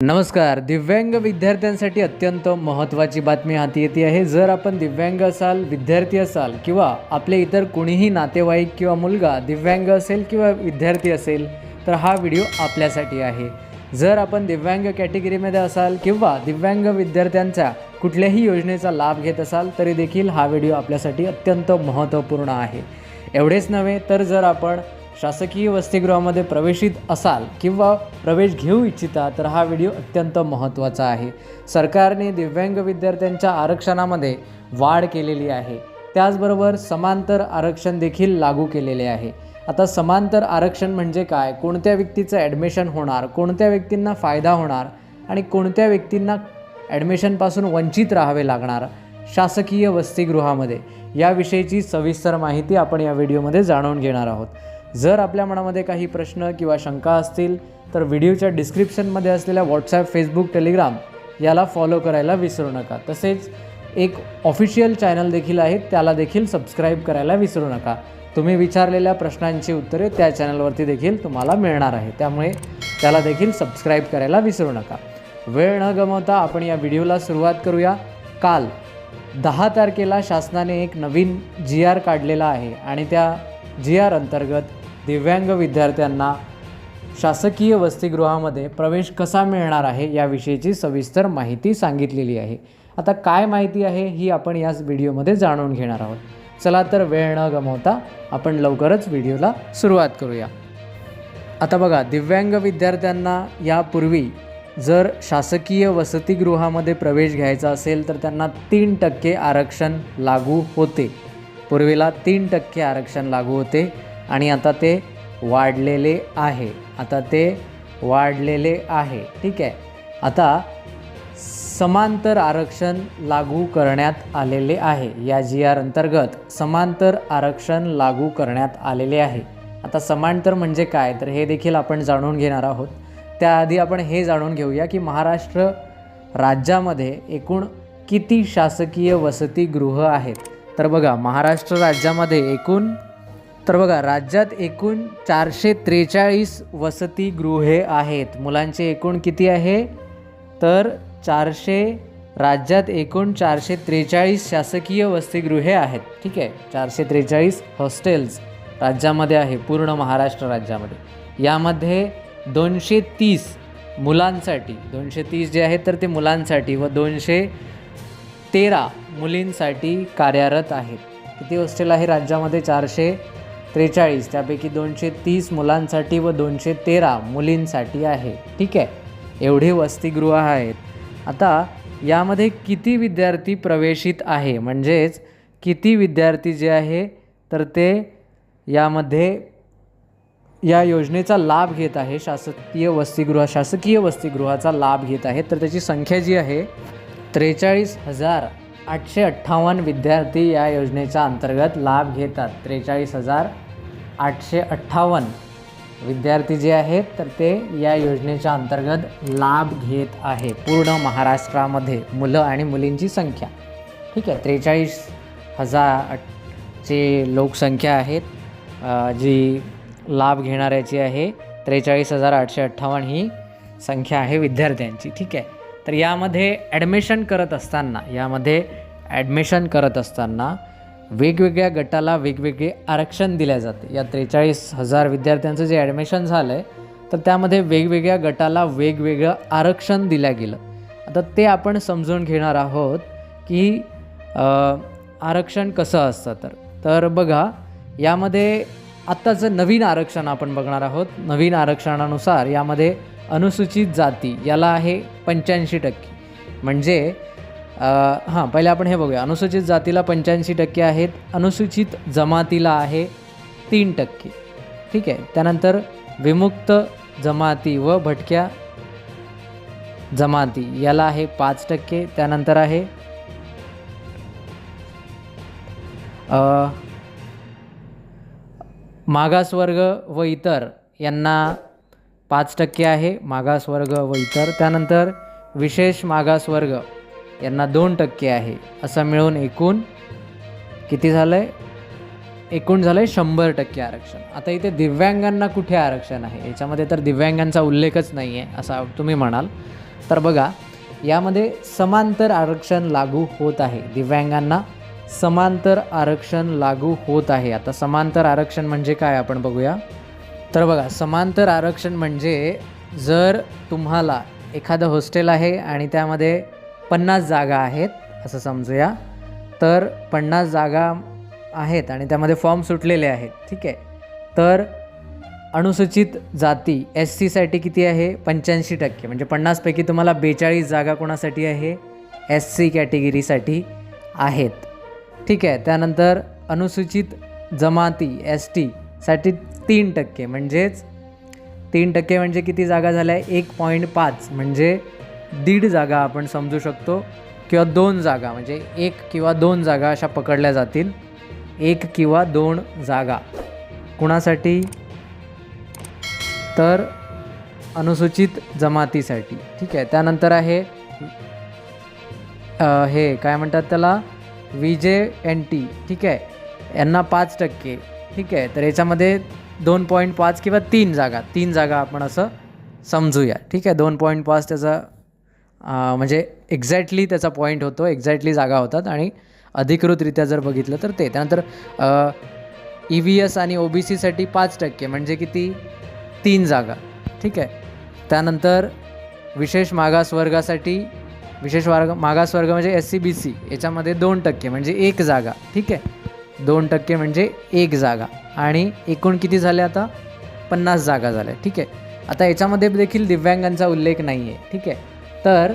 नमस्कार. दिव्यांग विद्यार्थ्यांसाठी अत्यंत महत्त्वाची बातमी हाती येते आहे. जर आपण दिव्यांग असाल विद्यार्थी असाल किंवा आपले इतर कोणीही नातेवाईक किंवा मुलगा दिव्यांग असेल किंवा विद्यार्थी असेल तर हा व्हिडिओ आपल्यासाठी आहे. जर आपण दिव्यांग कॅटेगरीमध्ये असाल किंवा दिव्यांग विद्यार्थ्यांच्या कुठल्याही योजनेचा लाभ घेत असाल तरी देखील हा व्हिडिओ आपल्यासाठी अत्यंत महत्त्वपूर्ण आहे. एवढेच नव्हे तर जर आपण शासकीय वसतिगृहामध्ये प्रवेशित असाल किंवा प्रवेश घेऊ इच्छिता तर हा व्हिडिओ अत्यंत महत्त्वाचा आहे. सरकारने दिव्यांग विद्यार्थ्यांच्या आरक्षणामध्ये वाढ केलेली आहे. त्याचबरोबर समांतर आरक्षण देखील लागू केलेले आहे. आता समांतर आरक्षण म्हणजे काय? कोणत्या व्यक्तीचं ॲडमिशन होणार? कोणत्या व्यक्तींना फायदा होणार? आणि कोणत्या व्यक्तींना ॲडमिशनपासून वंचित राहावे लागणार? शासकीय वसतिगृहामध्ये. याविषयीची सविस्तर माहिती आपण या व्हिडिओमध्ये जाणून घेणार आहोत. जर आपल्या मनामध्ये काही प्रश्न किंवा शंका असतील तर व्हिडिओच्या डिस्क्रिप्शनमध्ये असलेल्या व्हॉट्सॲप फेसबुक टेलिग्राम याला फॉलो करायला विसरू नका. तसेच एक ऑफिशियल चॅनल देखील आहे त्याला देखील सबस्क्राईब करायला विसरू नका. तुम्ही विचारलेल्या प्रश्नांची उत्तरे त्या चॅनलवरती देखील तुम्हाला मिळणार आहे त्यामुळे त्याला देखील सबस्क्राईब करायला विसरू नका. वेळ न गमवता आपण या व्हिडिओला सुरुवात करूया. काल दहा तारखेला शासनाने एक नवीन जी आर काढलेला आहे आणि त्या जी आर अंतर्गत दिव्यांग विद्यार्थ्यांना शासकीय वसतिगृहामध्ये प्रवेश कसा मिळणार आहे याविषयीची सविस्तर माहिती सांगितलेली आहे. आता काय माहिती आहे ही आपण याच व्हिडिओमध्ये जाणून घेणार आहोत. चला तर वेळ न गमावता आपण लवकरच व्हिडिओला सुरुवात करूया. आता बघा दिव्यांग विद्यार्थ्यांना यापूर्वी जर शासकीय वसतिगृहामध्ये प्रवेश घ्यायचा असेल तर त्यांना तीन टक्के आरक्षण लागू होते. पूर्वीला तीन टक्के आरक्षण लागू होते आणि आता ते वाढलेले आहे. आता ते वाढलेले आहे. ठीक आहे. आता समांतर आरक्षण लागू करण्यात आलेले आहे. या जी आर अंतर्गत समांतर आरक्षण लागू करण्यात आलेले आहे. आता समांतर म्हणजे काय? तर हे देखील आपण जाणून घेणार आहोत. त्याआधी आपण हे जाणून घेऊया की महाराष्ट्र राज्यामध्ये एकूण किती शासकीय वसतिगृह आहेत? तर बघा महाराष्ट्र राज्यामध्ये एकूण तर बघा राज्यात एकूण चारशे त्रेचाळीस वसतिगृहे आहेत. मुलांचे एकूण किती आहे? तर चारशे राज्यात एकूण चारशे त्रेचाळीस शासकीय वसतिगृहे आहेत. ठीक आहे? चारशे त्रेचाळीस हॉस्टेल्स राज्यामध्ये आहे पूर्ण महाराष्ट्र राज्यामध्ये. यामध्ये दोनशे तीस मुलांसाठी दोनशे तीस जे आहेत तर ते मुलांसाठी व दोनशे तेरा मुलींसाठी कार्यरत आहेत. किती हॉस्टेल आहे? राज्यामध्ये चारशे त्रेचाळीस त्यापैकी दोनशे तीस मुलांसाठी व दोनशे तेरा मुलींसाठी आहे. ठीक आहे. एवढे वसतिगृह आहेत. आता यामध्ये किती विद्यार्थी प्रवेशित आहे? म्हणजेच किती विद्यार्थी जे आहे तर ते यामध्ये या योजनेचा लाभ घेत आहे. शासकीय वसतिगृह शासकीय वसतिगृहाचा लाभ घेत आहे. तर त्याची संख्या जी आहे त्रेचाळीस हजार आठशे अठ्ठावन्न विद्यार्थी या योजनेच्या अंतर्गत लाभ घेतात. त्रेचाळीस हजार आठशे अठ्ठावन्न विद्यार्थी जे आहेत तर ते या योजनेच्या अंतर्गत लाभ घेत आहे. पूर्ण महाराष्ट्रामध्ये मुलं आणि मुलींची संख्या. ठीक आहे त्रेचाळीस हजार ची लोकसंख्या आहेत. जी लाभ घेणाऱ्याची आहे त्रेचाळीस हजार आठशे अठ्ठावन्न ही संख्या आहे विद्यार्थ्यांची. ठीक आहे. तर यामध्ये ॲडमिशन करत असताना यामध्ये ॲडमिशन करत असताना वेगवेगळ्या गटाला वेगवेगळे आरक्षण दिले जाते. या त्रेचाळीस हजार विद्यार्थ्यांचं जे ॲडमिशन झालं आहे तर त्यामध्ये वेगवेगळ्या गटाला वेगवेगळं आरक्षण दिलं गेलं. आता ते आपण समजून घेणार आहोत की आरक्षण कसं असतं तर. तर बघा यामध्ये आत्ताचं नवीन आरक्षण आपण बघणार आहोत. नवीन आरक्षणानुसार यामध्ये अनुसूचित जाती याला आहे पंच्याऐंशी टक्के. म्हणजे हां पहिले आपण हे बघूया. अनुसूचित जातीला पंच्याऐंशी टक्के आहेत अनुसूचित जमातीला आहे तीन टक्के. ठीक आहे? त्यानंतर विमुक्त जमाती व भटक्या जमाती याला आहे पाच टक्के. त्यानंतर आहे मागासवर्ग व इतर यांना पाच टक्के आहे मागासवर्ग व इतर. त्यानंतर विशेष मागासवर्ग यांना दोन टक्के आहे. असं मिळून एकूण किती झालं आहे एकूण झालं आहे शंभर टक्के आरक्षण. आता इथे दिव्यांगांना कुठे आरक्षण आहे? याच्यामध्ये तर दिव्यांगांचा उल्लेखच नाही आहे असा तुम्ही म्हणाल. तर बघा यामध्ये समांतर आरक्षण लागू होत आहे. दिव्यांगांना समांतर आरक्षण लागू होत आहे. आता समांतर आरक्षण म्हणजे काय आपण बघूया. तर बघा समांतर आरक्षण म्हणजे जर तुम्हाला एखादं हॉस्टेल आहे आणि त्यामध्ये पन्नास जागा आहेत असं समजूया तर पन्नास जागा आहेत आणि त्यामध्ये फॉर्म सुटलेले आहेत ठीक आहे तर अनुसूचित जाती एस सीसाठी किती आहे? पंच्याऐंशी टक्के म्हणजे पन्नासपैकी तुम्हाला बेचाळीस जागा कोणासाठी आहे? एस सी कॅटेगरीसाठी आहेत ठीक आहे त्यानंतर अनुसूचित जमाती एस टी साठी तीन टक्के. म्हणजेच तीन टक्के म्हणजे किती जागा झाल्या? एक पॉईंट पाच. म्हणजे दीड जागा आपण समजू शकतो किंवा दोन जागा. म्हणजे एक किंवा दोन जागा अशा पकडल्या जातील. एक किंवा दोन जागा. कुणासाठी? तर अनुसूचित जमातीसाठी. ठीक आहे. त्यानंतर आहे हे काय म्हणतात त्याला? V J N T. ठीक आहे. यांना पाच टक्के. ठीक आहे तर याच्यामध्ये दोन पॉईंट पाच किंवा तीन जागा तीन जागा आपण असं समजूया. ठीक आहे दोन पॉईंट पाच त्याचा म्हणजे एक्झॅक्टली त्याचा पॉईंट होतो एक्झॅक्टली जागा होतात आणि अधिकृतरित्या जर बघितलं तर ते. त्यानंतर ई व्ही एस आणि ओ बी सीसाठी पाच टक्के म्हणजे किती? तीन जागा. ठीक आहे त्यानंतर विशेष मागासवर्गासाठी विशेष वर्ग मागासवर्ग म्हणजे एस सी बी सी याच्यामध्ये दोन टक्के म्हणजे एक जागा. ठीक आहे दोन टक्के म्हणजे एक जागा. आणि एकूण किती झाले आता? पन्नास जागा झाल्या. ठीक आहे. आता याच्यामध्ये देखील दिव्यांगांचा उल्लेख नाही आहे ठीक आहे. तर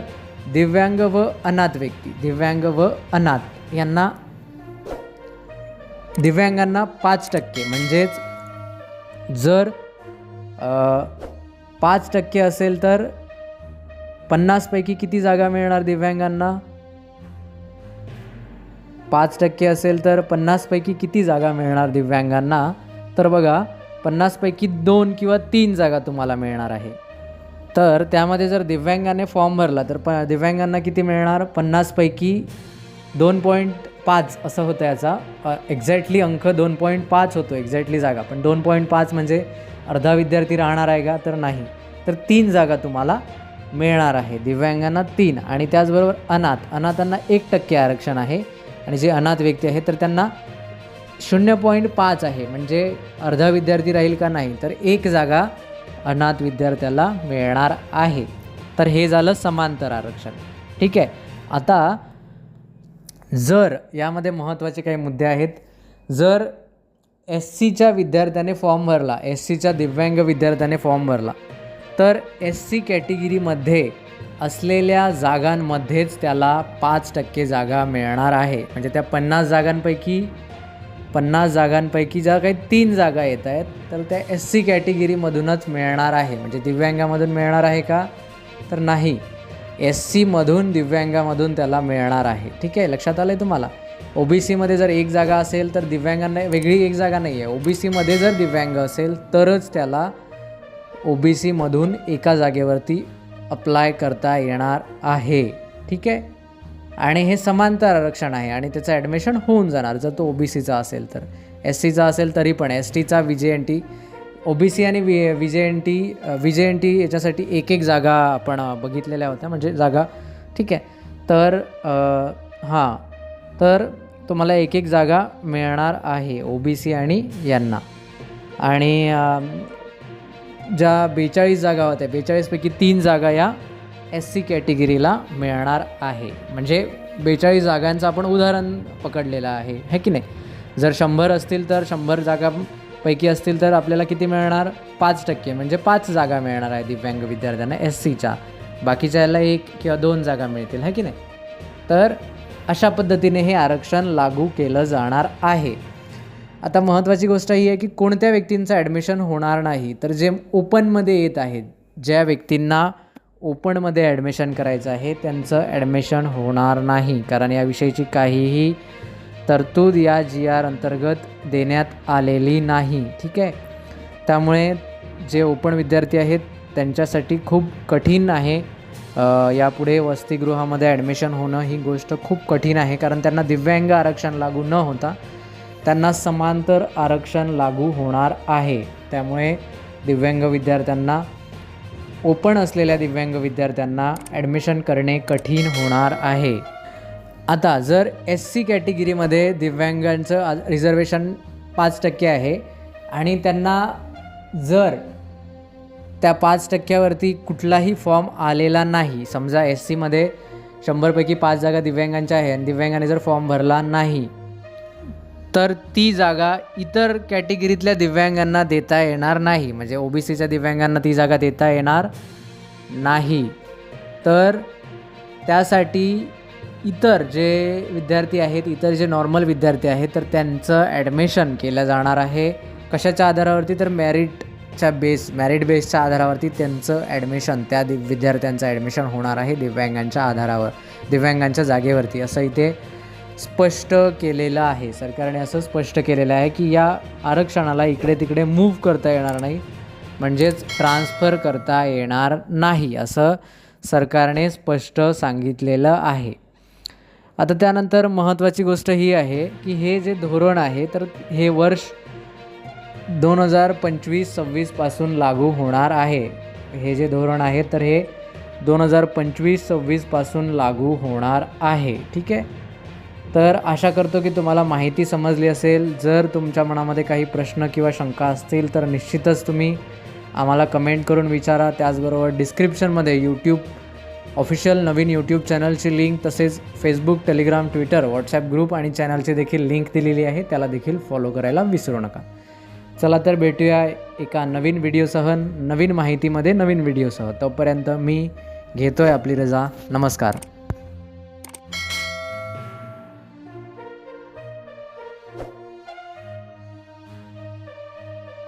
दिव्यांग व अनाथ व्यक्ती दिव्यांग व अनाथ यांना दिव्यांगांना पाच टक्के. म्हणजेच जर पाच टक्के असेल तर पन्नासपैकी किती जागा मिळणार दिव्यांगांना? पाच टक्के असेल तर पन्नासपैकी किती जागा मिळणार दिव्यांगांना? तर बघा पन्नासपैकी दोन किंवा तीन जागा तुम्हाला मिळणार आहे. तर त्यामध्ये जर दिव्यांगाने फॉर्म भरला तर प दिव्यांगांना किती मिळणार? पन्नासपैकी दोन पॉईंट पाच असं होतं याचा. एक्झॅक्टली अंक दोन पॉईंट पाच होतो एक्झॅक्टली जागा. पण दोन पॉईंट पाच म्हणजे अर्धा विद्यार्थी राहणार आहे का? तर नाही. तर तीन जागा तुम्हाला मिळणार आहे. दिव्यांगांना तीन आणि त्याचबरोबर अनाथ. अनाथांना एक टक्के आरक्षण आहे. आणि जे अनाथ व्यक्ती आहेत तर त्यांना शून्य पॉईंट पाच आहे. म्हणजे अर्धा विद्यार्थी राहील का नाही तर एक जागा अनाथ विद्यार्थ्याला मिळणार आहे. तर हे झालं समांतर आरक्षण. ठीक आहे. आता जर यामध्ये महत्त्वाचे काही मुद्दे आहेत जर एस सीच्या विद्यार्थ्याने फॉर्म भरला एस सीच्या दिव्यांग विद्यार्थ्याने फॉर्म भरला तर एस सी कॅटेगरीमध्ये असलेल्या जागांमध्येच त्याला पाच टक्के जागा मिळणार आहे. म्हणजे त्या पन्नास जागांपैकी पन्नास जागांपैकी ज्या काही तीन जागा येत आहेत तर त्या एस सी कॅटेगरीमधूनच मिळणार आहे. म्हणजे दिव्यांगामधून मिळणार आहे का? तर नाही. एस सीमधून दिव्यांगामधून त्याला मिळणार आहे. ठीक आहे? लक्षात आलं आहे तुम्हाला ओ बी सीमध्ये जर एक जागा असेल तर दिव्यांगांना वेगळी एक जागा नाही आहे ओ बी सीमध्ये जर दिव्यांग असेल तरच त्याला ओ बी सीमधून एका जागेवरती अप्लाय करता येणार आहे. ठीक आहे? आणि हे समांतर आरक्षण आहे आणि त्याचं ॲडमिशन होऊन जाणार. जर तो ओ बी सीचा असेल तर. एस सीचा असेल तरी पण एस टीचा V J N T O B C आणि V V J N T V J N T याच्यासाठी एक एक जागा आपण बघितलेल्या होत्या. म्हणजे जागा ठीक आहे? तर हां. तर तुम्हाला एक एक जागा मिळणार आहे ओ बी सी आणि यांना. आणि ज्या बेचाळीस जागा होत्या बेचाळीसपैकी तीन जागा या एस सी कॅटेगरीला मिळणार आहे. म्हणजे बेचाळीस जागांचं आपण उदाहरण पकडलेलं आहे है की नाही? जर शंभर असतील तर शंभर जागापैकी असतील तर आपल्याला किती मिळणार? पाच टक्के म्हणजे पाच जागा मिळणार आहे दिव्यांग विद्यार्थ्यांना एस सीच्या बाकीच्या याला एक किंवा दोन जागा मिळतील है की नाही? तर अशा पद्धतीने हे आरक्षण लागू केलं जाणार आहे. आता महत्त्वाची गोष्ट ही आहे की कोणत्या व्यक्तींचं ॲडमिशन होणार नाही तर जे ओपनमध्ये येत आहेत ज्या व्यक्तींना ओपनमध्ये ॲडमिशन करायचं आहे त्यांचं ॲडमिशन होणार नाही. कारण याविषयीची काहीही तरतूद या जी आर अंतर्गत देण्यात आलेली नाही. ठीक आहे? त्यामुळे जे ओपन विद्यार्थी आहेत त्यांच्यासाठी खूप कठीण आहे यापुढे वसतिगृहामध्ये ॲडमिशन होणं ही गोष्ट खूप कठीण आहे. कारण त्यांना दिव्यांग आरक्षण लागू न होता त्यांना समांतर आरक्षण लागू होणार आहे. त्यामुळे दिव्यांग विद्यार्थ्यांना ओपन असलेल्या दिव्यांग विद्यार्थ्यांना ॲडमिशन करणे कठीण होणार आहे. आता जर एस सी कॅटेगरीमध्ये दिव्यांगांचं आज रिझर्वेशन पाच टक्के आहे आणि त्यांना जर त्या पाच टक्क्यावरती कुठलाही फॉर्म आलेला नाही समजा एस सीमध्ये शंभरपैकी पाच जागा दिव्यांगांच्या आहे आणि दिव्यांगाने जर फॉर्म भरला नाही तर ती जागा इतर कॅटेगरीतल्या दिव्यांगांना देता येणार नाही. म्हणजे ओ बी सीच्या दिव्यांगांना ती जागा देता येणार नाही. तर त्यासाठी इतर जे विद्यार्थी आहेत इतर जे नॉर्मल विद्यार्थी आहेत तर त्यांचं ॲडमिशन केलं जाणार आहे. कशाच्या आधारावरती? तर मॅरिटच्या बेस मॅरिट बेसच्या आधारावरती त्यांचं ॲडमिशन त्या दि विद्यार्थ्यांचं ॲडमिशन होणार आहे दिव्यांगांच्या आधारावर दिव्यांगांच्या जागेवरती. असं इथे स्पष्ट केलेलं आहे. सरकारने असं स्पष्ट केलेलं आहे की या आरक्षणाला इकडे तिकडे मूव्ह करता येणार नाही. म्हणजेच ट्रान्सफर करता येणार नाही असं सरकारने स्पष्ट सांगितलेलं आहे. आता त्यानंतर महत्त्वाची गोष्ट ही आहे की हे जे धोरण आहे तर हे वर्ष दोन हजार पंचवीस सव्वीसपासून लागू होणार आहे. हे जे धोरण आहे तर हे दोन हजार पंचवीस सव्वीसपासून लागू होणार आहे. ठीक आहे? तर आशा करतो की तुम्हाला माहिती समजली असेल. जर तुमच्या मनामध्ये काही प्रश्न किंवा शंका असतील तर निश्चितच तुम्ही आम्हाला कमेंट करून विचारा. त्याचबरोबर डिस्क्रिप्शनमध्ये यूट्यूब ऑफिशियल नवीन यूट्यूब चॅनलची लिंक तसेच Facebook Telegram Twitter WhatsApp group आणि चॅनलची देखील लिंक दिलेली आहे. त्याला देखील फॉलो करायला विसरू नका. चला तर भेटूया एका नवीन व्हिडिओसह नवीन माहितीमध्ये नवीन व्हिडिओसह. तोपर्यंत मी घेतो आहे आपली रजा. नमस्कार.